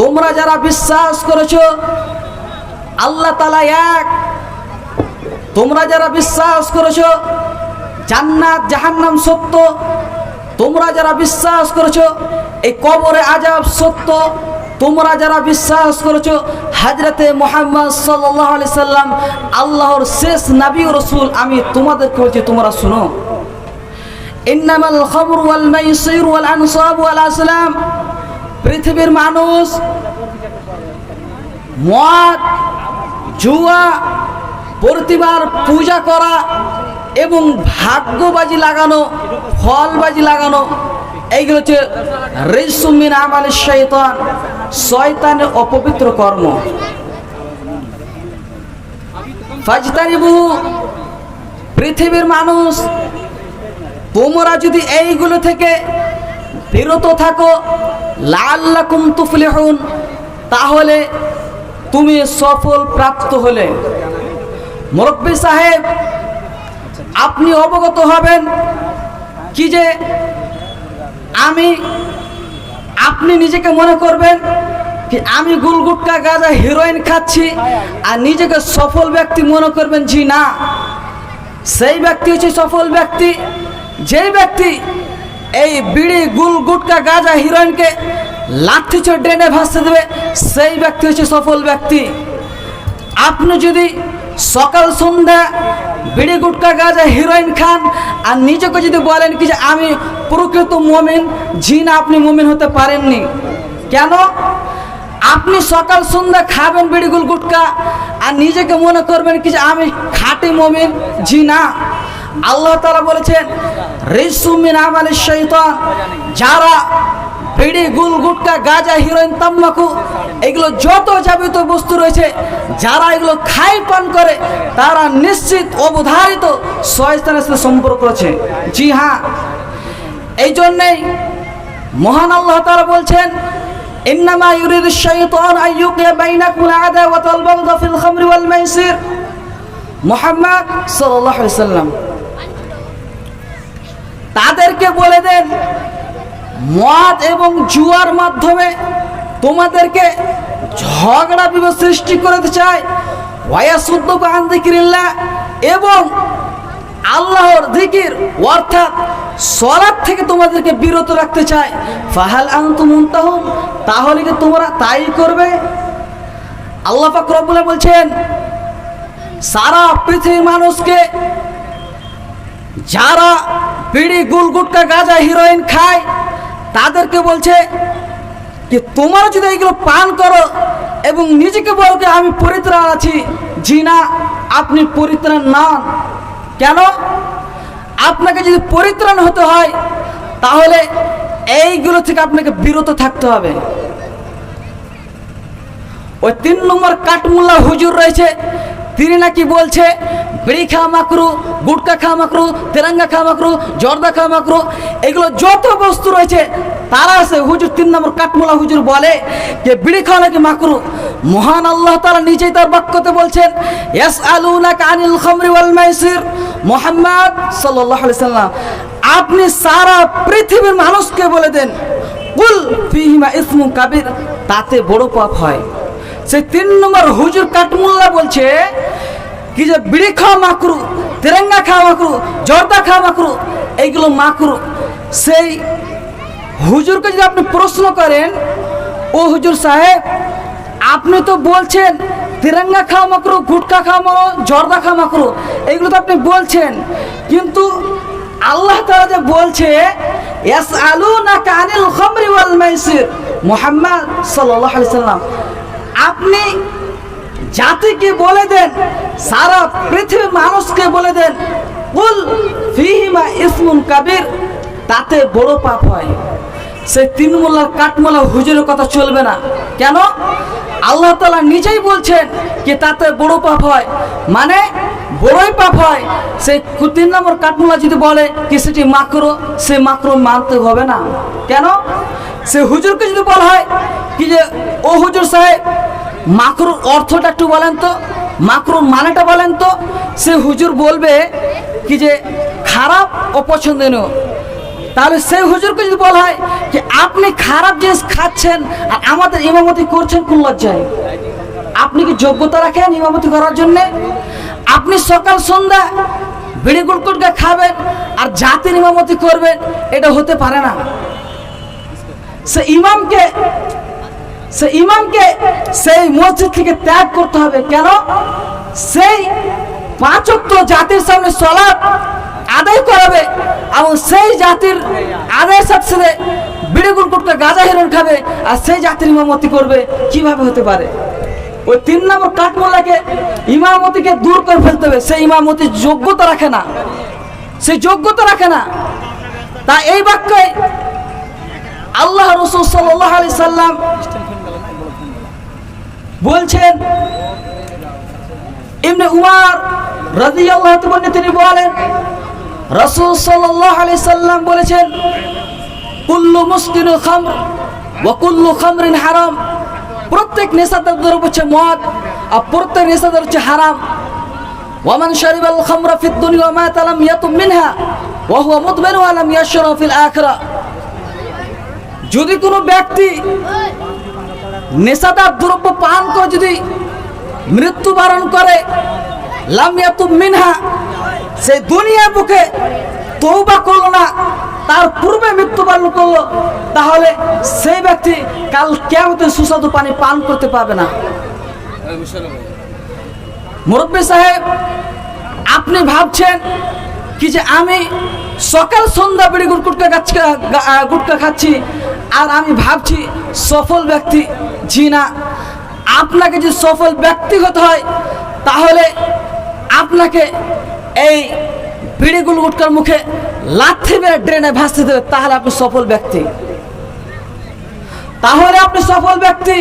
তোমরা যারা বিশ্বাস করেছ, আল্লাহ তালা এক। তোমরা যারা বিশ্বাস করেছ, জান্নাত, জাহান্নাম সত্য। তোমরা যারা বিশ্বাস করেছ, এই কবরে আজাব সত্য। তোমরা যারা বিশ্বাস করেছ, হাজরতে মোহাম্মদ সাল্লাহ আলি সাল্লাম, আল্লাহর শেষ নাবি রসুল, আমি তোমাদেরকে বলছি তোমরা শুনো। ইন্নামাল খবর ওয়াল মাইসির ওয়াল আনসাব ওয়াল আসলাম। পৃথিবীর মানুষ, মদ, জুয়া, প্রতিবার পূজা করা এবং ভাগ্যবাজি লাগানো, ফলবাজি লাগানো, এইগুলো হচ্ছে রেসুমিন আমাল শৈতান শয়তানের অপবিত্র কর্ম। ফাজতানিবু পৃথিবীর মানুষ, তোমরা যদি এইগুলো থেকে বিরত থাকো লাল্লাকুম তুফলিহুন। তাহলে তুমি সফল প্রাপ্ত হলে। মুরব্বী সাহেব, আপনি অবগত হবেন কি যে আমি, আপনি নিজেকে মনে করবেন কি আমি গুলগুটকা গাঁজা হিরোইন খাচ্ছি আর নিজেকে সফল ব্যক্তি মনে করবেন, জি না। সেই ব্যক্তি হচ্ছে সফল ব্যক্তি, যেই ব্যক্তি এই বিড়ি গুল গুটকা গাঁজা হিরোইনকে লাঠি চোর ড্রেনে ভাসতে দেবে, সেই ব্যক্তি হচ্ছে সফল ব্যক্তি। আপনি যদি সকাল সন্ধ্যা বিড়ি গুটকা গাঁজা হিরোইন খান আর নিজেকে যদি বলেন কি যে আমি প্রকৃত মমিন জি না আপনি মমিন হতে পারেননি। কেন? আপনি সকাল সন্ধ্যা খাবেন বিড়িগুল গুটকা আর নিজেকে মনে করবেন কি যে আমি খাঁটি মমিন জি না আল্লাহ তারা বলেছেন রিসুমিন যারা বিড়ি গুল গুটকা গাঁজা হিরোইন তাম্বাকু এগুলো যত যাবিত বস্তু রয়েছে, যারা এগুলো খাই পান করে, তারা নিশ্চিত অবধারিত শয়তানের সাথে সম্পর্ক রয়েছে। জি হ্যাঁ এই জন্যেই মহান আল্লাহ তারা বলছেন, ইন্নামা ইউরিদু শাইতান আইয়ুকিয়া বাইনাকুম আদাওয়াত ওয়াল বাগদা ফিল খামরি ওয়াল মাইসির। মুহাম্মদ সাল্লাল্লাহু আলাইহি তাদেরকে বলে দেন, মদ এবং জুয়ার মাধ্যমে তোমাদেরকে ঝগড়া বিবাদ সৃষ্টি করতে চায় ওয়াসুদ্দ আন্দিকিরিল্লাহ এবং আল্লাহর দিকির অর্থাৎ সলাদ থেকে তোমাদেরকে বিরত রাখতে চায় ফাহাল আন্তুমুন্তাহুম তাহলে কি তোমরা তাই করবে? আল্লাহ পাক রব্বুল বলছেন, সারা পৃথিবীর মানুষকে যারা বিড়ি, গুল গুটকা, গাঁজা হিরোইন খায়, তাদেরকে বলছে যে তোমরা যদি এইগুলো পান করো এবং নিজেকে বলো যে আমি পরিত্রাণ আছি। জি না আপনি পরিত্রাণ নন। কেন? আপনাকে যদি পরিত্রাণ হতে হয়, তাহলে এইগুলো থেকে আপনাকে বিরত থাকতে হবে। ওই তিন নম্বর কাঠমুল্লা হুজুর রয়েছে তিনি নাকি বলছে, বিড়ি খাওয়া মাকরু গুটকা খাওয়া মাকরু তেরাঙ্গা খাওয়া মাকরু জর্দা খাওয়া মাকরু এগুলো যত বস্তু রয়েছে, তারা আছে। হুজুর তিন নম্বর কাঠমুলা হুজুর বলে যে, বিড়ি খাওয়া নাকি মাকরু মহান আল্লাহ তারা নিজেই তার বাক্যতে বলছেন ইয়াস আলুনা কানিল খামরি ওয়াল মাইসির। মোহাম্মদ সাল্লাল্লাহু সাল্লাম, আপনি সারা পৃথিবীর মানুষকে বলে দেন, কুল ফিহিমা ইসমু কাবির। তাতে বড় পাপ হয়। সেই তিন নম্বর হুজুর কাটমুল্লা বলছে কি যে বিড়ি খাওয়া মাকরু তেরেঙ্গা খাওয়া মাকরু জর্দা খাওয়া মাকরু এইগুলো মাকরু সেই হুজুরকে যদি আপনি প্রশ্ন করেন, ও হুজুর সাহেব, আপনি তো বলছেন তিরঙ্গা খাওয়া মাকরু গুটকা খাওয়া মাকরু জর্দা খাওয়া মাকরু এইগুলো তো আপনি বলছেন। কিন্তু আল্লাহ তাআলা যে বলছে ইয়াস আলু না কানিল খামরি ওয়াল মাইসির মুহাম্মদ আলাইহি সাল্লাম আপনি জাতিকে বলে দেন, সারা পৃথিবীর মানুষকে বলে দেন, কুল ফিহিমা ইসমুন কাবির তাতে বড় পাপ হয়। সেই তিনমুল্লার কাঠমোলা হুজুরের কথা চলবে না। কেন? আল্লাহ তালা নিজেই বলছেন যে তাতে বড় পাপ হয়। মানে বড়ই পাপ হয়। সেই তিন নম্বর কাঠমোলা যদি বলে কি সেটি মাকরো, সে মাকরো মানতে হবে না। কেন? সে হুজুরকে যদি বলা হয় কি যে, ও হুজুর সাহেব, মাকরুর অর্থটা একটু বলেন তো, মাকরুর মানেটা বলেন তো। সে হুজুর বলবে কি যে, খারাপ অপছন্দনীয়। তাহলে সেই হুজুরকে যদি বলা হয় যে আপনি খারাপ জিনিস খাচ্ছেন আর আমাদের ইমামতি করছেন কোন লজ্জায়? আপনি কি যোগ্যতা রাখেন ইমামতি করার জন্য? আপনি সকাল, সন্ধ্যা বিড়ি গুলকুটকে খাবেন আর জাতির ইমামতি করবেন, এটা হতে পারে না। সে ইমামকে সে ইমামকে সেই মসজিদ থেকে ত্যাগ করতে হবে। কেন? সেই পাঁচক্ত জাতির সামনে সলাপ আদায় করাবে এবং সেই জাতির আদায়ের সাথে সাথে বিড়ি গুলকুটকে গাঁজা হিরণ খাবে আর সেই জাতির ইমামতি করবে, কীভাবে হতে পারে? ওই তিন নম্বর কাঠমোল্লাকে ইমামতিকে দূর করে ফেলতে হবে। সেই ইমামতির যোগ্যতা রাখে না। সেই যোগ্যতা রাখে না। তা এই বাক্যে আল্লাহ রসুল সাল্লাহ আলি সাল্লাম বলছেন এমনি উমার রাজি আল্লাহ তিনি বলেন রসুল সাল্লাহ আলি সাল্লাম বলেছেন, কুল্লু মুসলিন খামর ও কুল্লু খামরিন হারাম। প্রত্যেক নেশাদার দ্রব্য হচ্ছে মদ, আর প্রত্যেক নেশাদার হচ্ছে হারাম। ওয়ামান শরীব আল খামরা ফিদ দুনিয়া মা তালাম ইয়াতুম মিনহা ওয়া হুয়া মুদমিন ওয়া লাম ইয়াশরা ফিল আখিরা। যদি কোনো ব্যক্তি নেশাদার দ্রব্য পান করে, যদি মৃত্যুবরণ করে লামিয়াতু মিনহা সেই দুনিয়ার বুকে তৌবা করল না, তার পূর্বে মৃত্যুবরণ করল, তাহলে সেই ব্যক্তি কাল কেমতে সুস্বাদু পানি পান করতে পারবে না। মুরব্বী সাহেব, আপনি ভাবছেন কি যে আমি সকাল সন্ধ্যা বিড়ি গুটকা গাছ গুটকা খাচ্ছি আর আমি ভাবছি সফল ব্যক্তি জি না। আপনাকে যদি সফল ব্যক্তি হতে হয়, তাহলে আপনাকে এই বিড়ি গুল গুটকার মুখে লাথি মেরে ড্রেনে ভাসতে দেবে, তাহলে আপনি সফল ব্যক্তি। তাহলে আপনি সফল ব্যক্তি।